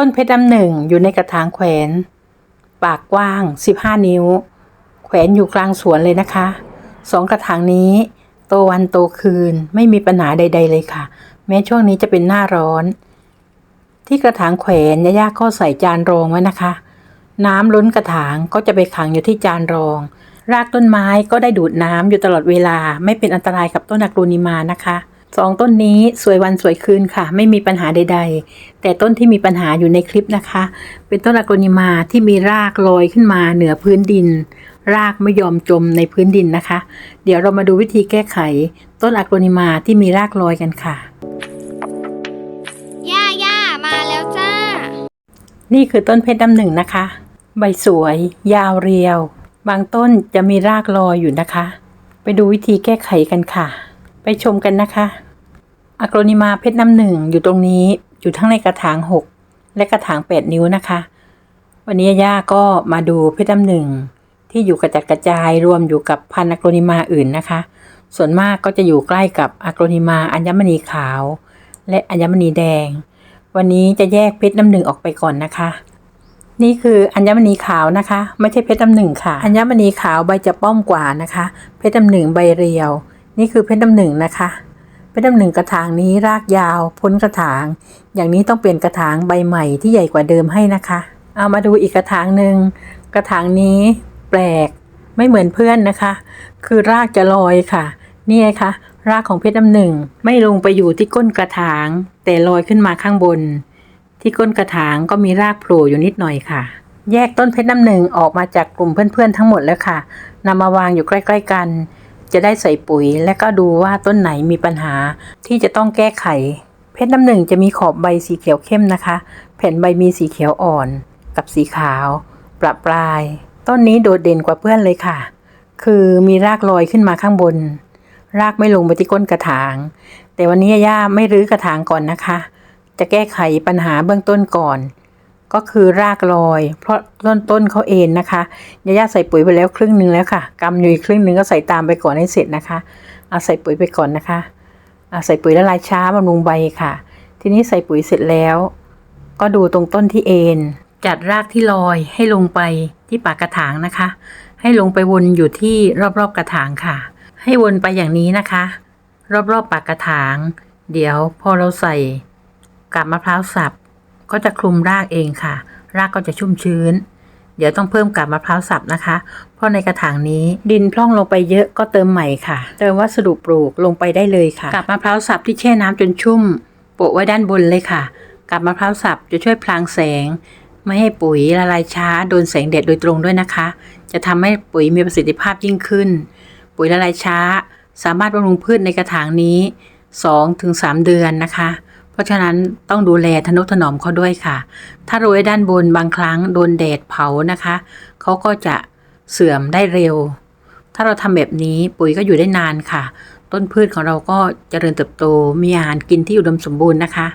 ต้นเพชรดำหนึ่งอยู่ในกระถางแขวน ปากกว้าง 15 นิ้ว แขวนอยู่กลางสวนเลยนะคะสองกระถางนี้ โตวันโตคืนไม่มีปัญหาใด ๆ เลยค่ะ แม้ช่วงนี้จะเป็นหน้าร้อน ที่กระถางแขวนย่าๆก็ใส่จานรองไว้นะคะ น้ำล้นกระถางก็จะไปขังอยู่ที่จานรอง รากต้นไม้ก็ได้ดูดน้ำอยู่ตลอดเวลา ไม่เป็นอันตรายกับต้นอะกรูนิมานะคะ สองต้นนี้สวยวันสวยคืนค่ะ ไม่มีปัญหาใด ๆ แต่ต้นที่มีปัญหาอยู่ในคลิปนะคะ เป็นต้นอะกรูนิมาที่มีรากลอยขึ้นมาเหนือพื้นดิน รากไม่ยอมจมในพื้นดินนะคะ เดี๋ยวเรามาดูวิธีแก้ไข ต้นอะกรูนิมาที่มีรากลอยกันค่ะ ย่าย่ามาแล้วจ้า นี่คือต้นเพชรดำหนึ่งนะคะ ใบสวย ยาวเรียว บางต้นจะมีรากลอยอยู่นะคะ ไปดูวิธีแก้ไขกันค่ะ ไปชมกันนะคะอะโกรนิมาเพชรน้ำหนึ่งอยู่ตรงนี้อยู่ทั้งในกระถางหกและกระถางแปดนิ้วนะคะ วันนี้ย่าก็มาดูเพชรน้ำหนึ่งที่อยู่กระจัดกระจายรวมอยู่กับพันอะโกรนิมาอื่นนะคะ ส่วนมากก็จะอยู่ใกล้กับอะโกรนิมาอัญมณีขาว และอัญมณีแดง วันนี้จะแยกเพชรน้ำหนึ่งออกไปก่อนนะคะ นี่คืออัญมณีขาวนะคะ ไม่ใช่เพชรน้ำหนึ่งค่ะ อัญมณีขาวใบจะป้อมกว่านะคะ เพชรน้ำหนึ่งใบเรียว นี่คือเพชรน้ำหนึ่งนะคะ เพชรน้ำหนึ่งกระถางนี้รากยาว พ้นกระถาง อย่างนี้ต้องเปลี่ยนกระถางใบใหม่ที่ใหญ่กว่าเดิมให้นะคะ เอามาดูอีกกระถางหนึ่งกระถางนี้แปลกไม่เหมือนเพื่อนนะคะ คือรากจะลอยค่ะ นี่ไงคะรากของเพชรน้ำหนึ่งไม่ลงไปอยู่ที่ก้นกระถาง แต่ลอยขึ้นมาข้างบน ที่ก้นกระถางก็มีรากโผล่อยู่นิดหน่อยค่ะ แยกต้นเพชรน้ำหนึ่งออกมาจากกลุ่มเพื่อนๆทั้งหมดแล้วค่ะนำมาวางอยู่ใกล้ ๆ กัน จะได้ใส่ปุ๋ย และก็ดูว่าต้นไหนมีปัญหาที่จะต้องแก้ไข เพชรน้ำหนึ่งจะมีขอบใบสีเขียวเข้มนะคะ แผ่นใบมีสีเขียวอ่อน กับสีขาว ประปราย ต้นนี้โดดเด่นกว่าเพื่อนเลยค่ะ คือมีรากลอยขึ้นมาข้างบน รากไม่ลงไปที่ก้นกระถาง แต่วันนี้ย่าไม่รื้อกระถางก่อนนะคะ จะแก้ไขปัญหาเบื้องต้นก่อน ก็คือรากลอย เพราะต้นต้นเขาเองนะคะย่าย่าใส่ปุ๋ยไปแล้วครึ่งหนึ่งแล้วค่ะกำอยู่อีกครึ่งหนึ่งก็ใส่ตามไปก่อนให้เสร็จนะคะเอาใส่ปุ๋ยไปก่อนนะคะเอาใส่ปุ๋ยละลายช้าบำรุงใบค่ะ ทีนี้ใส่ปุ๋ยเสร็จแล้ว ก็ดูตรงต้นที่เอ็นจัดรากที่ลอยให้ลงไปที่ปากกระถางนะคะ ให้ลงไปวนอยู่ที่รอบๆกระถางค่ะ ให้วนไปอย่างนี้นะคะ รอบๆปากกระถาง เดี๋ยวพอเราใส่กาบมะพร้าวสับ ก็จะคลุมรากเองค่ะ รากก็จะชุ่มชื้น เดี๋ยวต้องเพิ่มกาบมะพร้าวสับนะคะ เพราะในกระถางนี้ดินพร่องลงไปเยอะก็เติมใหม่ค่ะ เติมวัสดุปลูกลงไปได้เลยค่ะกาบมะพร้าวสับที่แช่น้ำจนชุ่ม โปะไว้ด้านบนเลยค่ะกาบมะพร้าวสับจะช่วยพลางแสง ไม่ให้ปุ๋ยละลายช้าโดนแสงแดดโดยตรงด้วยนะคะ จะทำให้ปุ๋ยมีประสิทธิภาพยิ่งขึ้น ปุ๋ยละลายช้า สามารถบำรุงพืชในกระถางนี้ 2-3 เดือนนะคะ ราะฉะนั้นต้องดูแลทนุถนอมเขาด้วยค่ะ ถ้าโรยด้านบนบางครั้งโดนแดดเผานะคะ เขาก็จะเสื่อมได้เร็ว ถ้าเราทำแบบนี้ปุ๋ยก็อยู่ได้นานค่ะ ต้นพืชของเราก็เจริญเติบโตมีอาหารกินที่อุดมสมบูรณ์นะคะ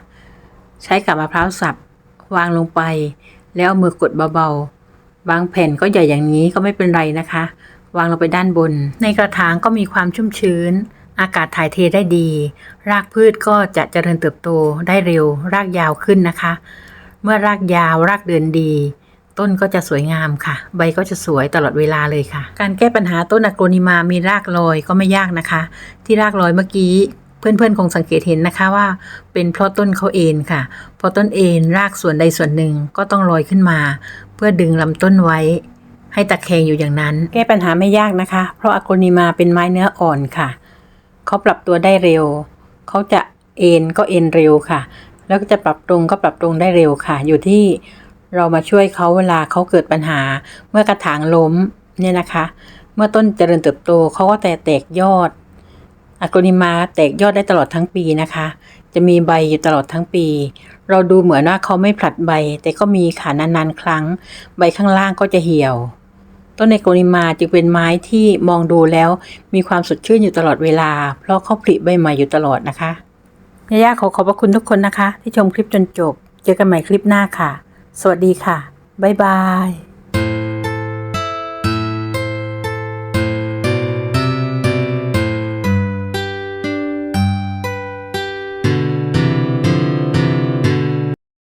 ใช้กับมะพร้าวสับวางลงไป แล้วมือกดเบาๆ บางแผ่นก็ใหญ่อย่างนี้ก็ไม่เป็นไรนะคะ วางลงไปด้านบน ในกระถางก็มีความชุ่มชื้น อากาศถ่ายเทได้ดี รากพืชก็จะเจริญเติบโตได้เร็ว รากยาวขึ้นนะคะ เมื่อรากยาวรากเดินดี ต้นก็จะสวยงามค่ะ ใบก็จะสวยตลอดเวลาเลยค่ะ การแก้ปัญหาต้นอะโกรนิมามีรากลอยก็ไม่ยากนะคะ ที่รากลอยเมื่อกี้เพื่อนๆ คงสังเกตเห็นนะคะว่า เป็นเพราะต้นเขาเองค่ะพราะต้นเองรากส่วนใดส่วนหนึ่งก็ต้องลอยขึ้นมา เพื่อดึงลำต้นไว้ ให้ตะแคงอยู่อย่างนั้น แก้ปัญหาไม่ยากนะคะ เพราะอะโกนิมาเป็นไม้เนื้ออ่อนค่ะ เขาปรับตัวได้เร็ว เขาจะเอ็นก็เอ็นเร็วค่ะ แล้วก็จะปรับตรงก็ปรับตรงได้เร็วค่ะ อยู่ที่เรามาช่วยเขาเวลาเขาเกิดปัญหา เมื่อกระถางล้มเนี่ยนะคะ เมื่อต้นเจริญเติบโตเขาก็แต่แตกยอดอะโกรนิมาแตกยอดได้ตลอดทั้งปีนะคะ จะมีใบอยู่ตลอดทั้งปี เราดูเหมือนว่าเขาไม่ผลัดใบ แต่ก็มีขานานๆครั้ง ใบข้างล่างก็จะเหี่ยว ต้นในโกนิมาจึงเป็นไม้ที่มองดูแล้ว มีความสดชื่นอยู่ตลอดเวลา เพราะเขาผลิใบใหม่อยู่ตลอดนะคะย่าๆขอขอบพระคุณทุกคนนะคะ ที่ชมคลิปจนจบ เจอกันใหม่คลิปหน้าค่ะ สวัสดีค่ะ บ๊ายบาย